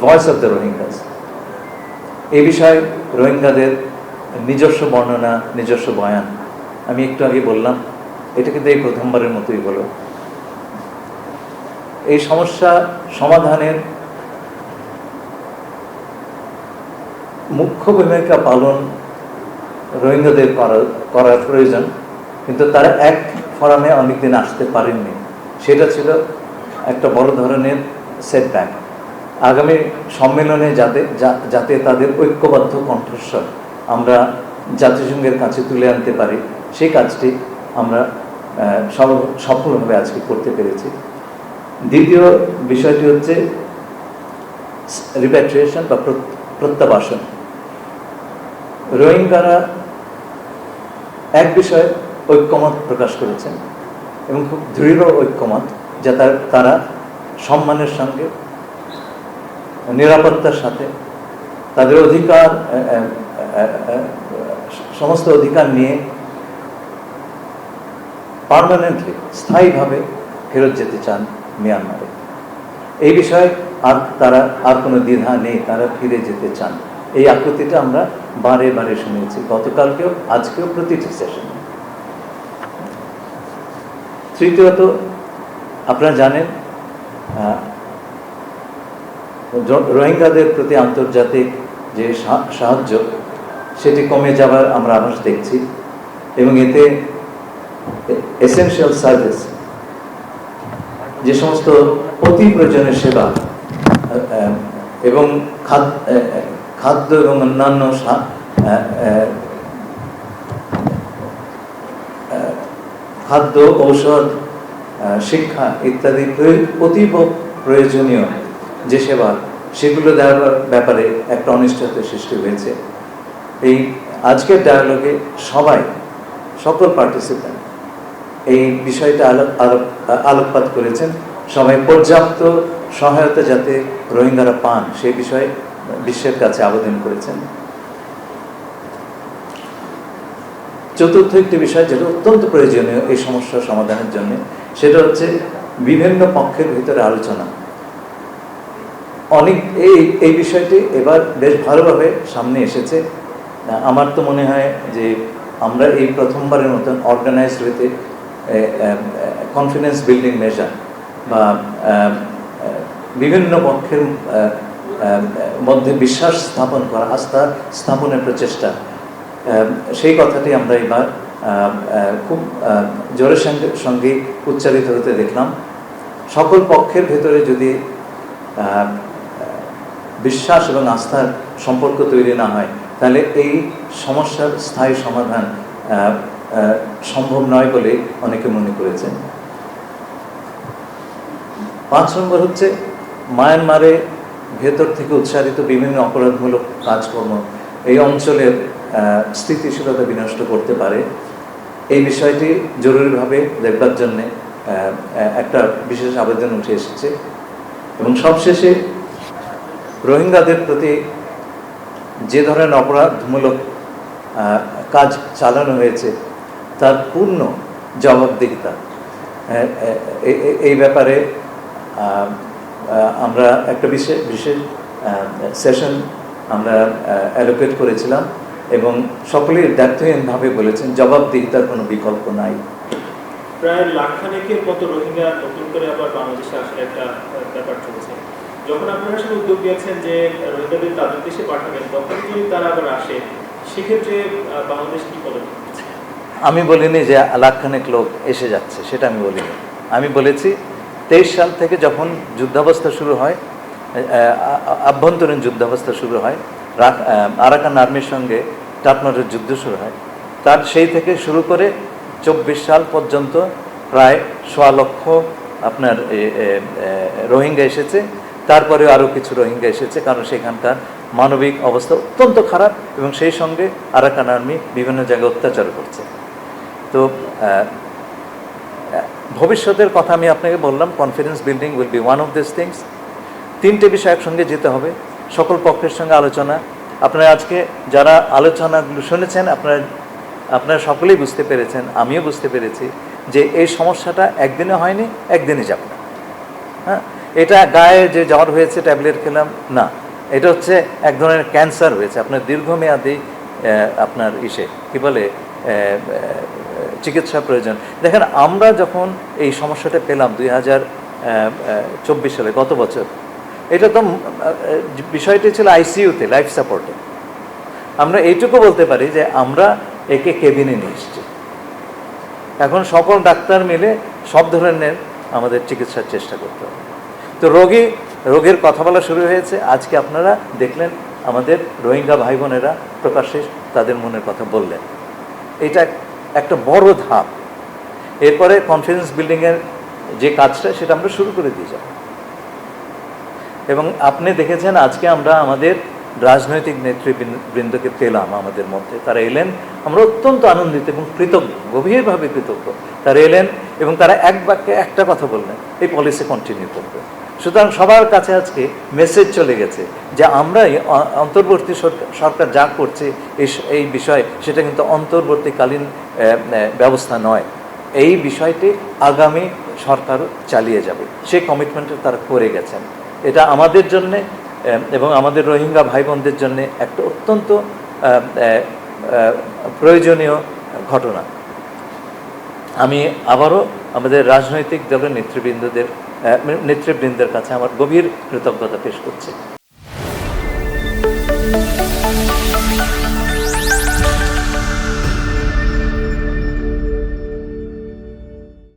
Voice of the Rohingyas এই বিষয়ে রোহিঙ্গাদের নিজস্ব বর্ণনা, নিজস্ব বয়ান। আমি একটু আগে বললাম এটা কিন্তু এই প্রথমবারের মতোই হলো এই সমস্যা সমাধানের মুখ্য ভূমিকা পালন রোহিঙ্গাদের করার প্রয়োজন। কিন্তু তারা এক ফোরামে অনেকদিন আসতে পারেননি। সেটা ছিল একটা বড় ধরনের সেটব্যাক আগামী সম্মেলনে যাতে যাতে তাদের ঐক্যবদ্ধ কণ্ঠস্বর আমরা জাতিসংঘের কাছে তুলে আনতে পারি, সেই কাজটি আমরা সফল- সফলভাবে আজকে করতে পেরেছি। দ্বিতীয় বিষয়টি হচ্ছে রিপ্যাট্রিয়েশন বা প্র- প্রত্যাবাসন। রোহিঙ্গারা এক বিষয়ে ঐক্যমত প্রকাশ করেছেন এবং খুব দৃঢ় ঐক্যমত, যা তারা সম্মানের সঙ্গে নিরাপত্তার সাথে। তাদের অধিকার সমস্ত অধিকার নিয়ে পার্মানেন্টলি, স্থায়ীভাবে ফেরত যেতে চান মিয়ানমারে। এই বিষয়ে আর তারা, আর কোনো দ্বিধা নেই, তারা ফিরে যেতে চান। এই আকৃতিটা আমরা বারে বারে শুনেছি। গতকালকেও, আজকেও প্রতিটি সেশনে। তৃতীয়ত, আপনারা জানেন রোহিঙ্গাদের প্রতি আন্তর্জাতিক যে সাহায্য, সেটি কমে যাবার আমরা আভাস দেখছি এবং এতে এসেনশিয়াল সার্ভিস যে সমস্ত অতি প্রয়োজনীয় সেবা এবং খাদ্য এবং অন্যান্য খাদ্য, ঔষধ শিক্ষা ইত্যাদি অতীব প্রয়োজনীয় যে সেবা, সেগুলো দেওয়ার ব্যাপারে একটা অনিশ্চয়তা সৃষ্টি হয়েছে। এই আজকের ডায়ালগে সবাই, সকল পার্টিসিপেন্ট এই বিষয়টা আলোক আলোক- আলোকপাত করেছেন। সবাই পর্যাপ্ত সহায়তা যাতে রোহিঙ্গারা পান, সে বিষয়ে বিশ্বের কাছে আবেদন করেছেন। চতুর্থ একটি বিষয় যেটা অত্যন্ত প্রয়োজনীয় এই সমস্যার সমাধানের জন্য, সেটা হচ্ছে বিভিন্ন পক্ষের ভিতরে আলোচনা। অনেক এই এই বিষয়টি এবার বেশ ভালোভাবে সামনে এসেছে। আমার তো মনে হয় যে আমরা এই প্রথমবারের মতন অর্গানাইজড হইতে কনফিডেন্স বিল্ডিং মেজার বা বিভিন্ন পক্ষের মধ্যে বিশ্বাস স্থাপন করা, আস্থা স্থাপনের প্রচেষ্টা। সেই কথাটি আমরা এবার খুব জোরের সঙ্গে সঙ্গে উচ্চারিত হতে দেখলাম। সকল পক্ষের ভেতরে যদি বিশ্বাস এবং আস্থার সম্পর্ক তৈরি না হয়, তাহলে এই সমস্যার স্থায়ী সমাধান সম্ভব নয় বলে অনেকে মনে করেছেন। পাঁচ নম্বর হচ্ছে মায়ানমারে ভেতর থেকে উৎসারিত বিভিন্ন অপরাধমূলক কাজকর্ম এই অঞ্চলের স্থিতিশীলতা বিনষ্ট করতে পারে। এই বিষয়টি জরুরিভাবে দেখবার জন্যে একটা বিশেষ আবেদন উঠে এসেছে এবং সবশেষে রোহিঙ্গাদের প্রতি যে ধরনের অপরাধমূলক কাজ চালানো হয়েছে, তার পূর্ণ জবাবদিহিতা। এই ব্যাপারে আমরা একটা বিশেষ বিশেষ সেশন আমরা অ্যালোকেট করেছিলাম এবং সকলেই দায়িত্বহীনভাবে বলেছেন জবাবদিহিতার কোনো বিকল্প নাই। প্রায় লাখখানেকের মতো রোহিঙ্গা নতুন করে আবার বাংলাদেশে আসার একটা ব্যাপার চলছে। যখন আপনারা আসলে উদ্যোগ নিয়েছেন যে রোহিঙ্গাদের তাদের দেশে পাঠাবেন, তখন যদি তারা আবার আসে? সেক্ষেত্রে বাংলাদেশ কি পদক্ষেপ আমি বলিনি যে লাখখানেক লোক এসে যাচ্ছে, সেটা আমি বলিনি। আমি বলেছি, তেইশ সাল থেকে যখন যুদ্ধাবস্থা শুরু হয় আভ্যন্তরীণ যুদ্ধাবস্থা শুরু হয় আরাকান আর্মির সঙ্গে টাটমারের যুদ্ধ শুরু হয়, তার সেই থেকে শুরু করে চব্বিশ সাল পর্যন্ত প্রায় সোয়া লক্ষ আপনার রোহিঙ্গা এসেছে। তারপরে আরও কিছু রোহিঙ্গা এসেছে, কারণ সেখানকার মানবিক অবস্থা অত্যন্ত খারাপ এবং সেই সঙ্গে আরাকান আর্মি বিভিন্ন জায়গায় অত্যাচার করছে। তো ভবিষ্যতের কথা আমি আপনাকে বললাম confidence building will be one of this things তিনটে বিষয় একসঙ্গে যেতে হবে, সকল পক্ষের সঙ্গে আলোচনা। আপনারা আজকে যারা আলোচনাগুলো শুনেছেন, আপনারা আপনারা সকলেই বুঝতে পেরেছেন, আমিও বুঝতে পেরেছি যে এই সমস্যাটা একদিনে হয়নি একদিনে যাবে না। হ্যাঁ? এটা গায়ে যে জ্বর হয়েছে ট্যাবলেট খেলাম, না। এটা হচ্ছে এক ধরনের ক্যান্সার হয়েছে। আপনার দীর্ঘমেয়াদী আপনার ইসে, কি বলে চিকিৎসা প্রয়োজন। দেখেন, আমরা যখন এই সমস্যাটা পেলাম দুই হাজার চব্বিশ সালে, গত বছর, এটা তো বিষয়টি ছিল আইসিইউতে, লাইফ সাপোর্টে। আমরা এইটুকু বলতে পারি যে আমরা একে কেবিনে নিয়ে এসেছি। এখন সকল ডাক্তার মিলে সব ধরনের আমাদের চিকিৎসার চেষ্টা করতে হবে। তো রোগী, রোগের কথা বলা শুরু হয়েছে। আজকে আপনারা দেখলেন আমাদের রোহিঙ্গা ভাই বোনেরা প্রকাশ্যে তাদের মনের কথা বললেন। এটা একটা বড় ধাপ। এরপরে কনফিডেন্স বিল্ডিংয়ের যে কাজটা, সেটা আমরা শুরু করে দিয়ে যাব। এবং আপনি দেখেছেন আজকে আমরা আমাদের রাজনৈতিক নেতৃবৃন্দকে পেলাম আমাদের মধ্যে। তারা এলেন, আমরা অত্যন্ত আনন্দিত এবং কৃতজ্ঞ, গভীরভাবে কৃতজ্ঞ। তারা এলেন এবং তারা এক বাক্যে একটা কথা বললেন, এই পলিসি কন্টিনিউ করবে। সুতরাং সবার কাছে আজকে মেসেজ চলে গেছে যে আমরা অন্তর্বর্তী সরকার- যা করছে এই স- বিষয়, সেটা কিন্তু অন্তর্বর্তীকালীন ব্যবস্থা নয়। এই বিষয়টি আগামী সরকার চালিয়ে যাবে। সেই কমিটমেন্টটা তারা করে গেছেন। এটা আমাদের জন্যে এবং আমাদের রোহিঙ্গা ভাই বোনদের জন্যে একটা অত্যন্ত প্রয়োজনীয় ঘটনা। আমি আবারও আমাদের রাজনৈতিক দলের নেতৃবৃন্দদের নেতৃবৃন্দের কাছে আমার গভীর কৃতজ্ঞতা পেশ করছি।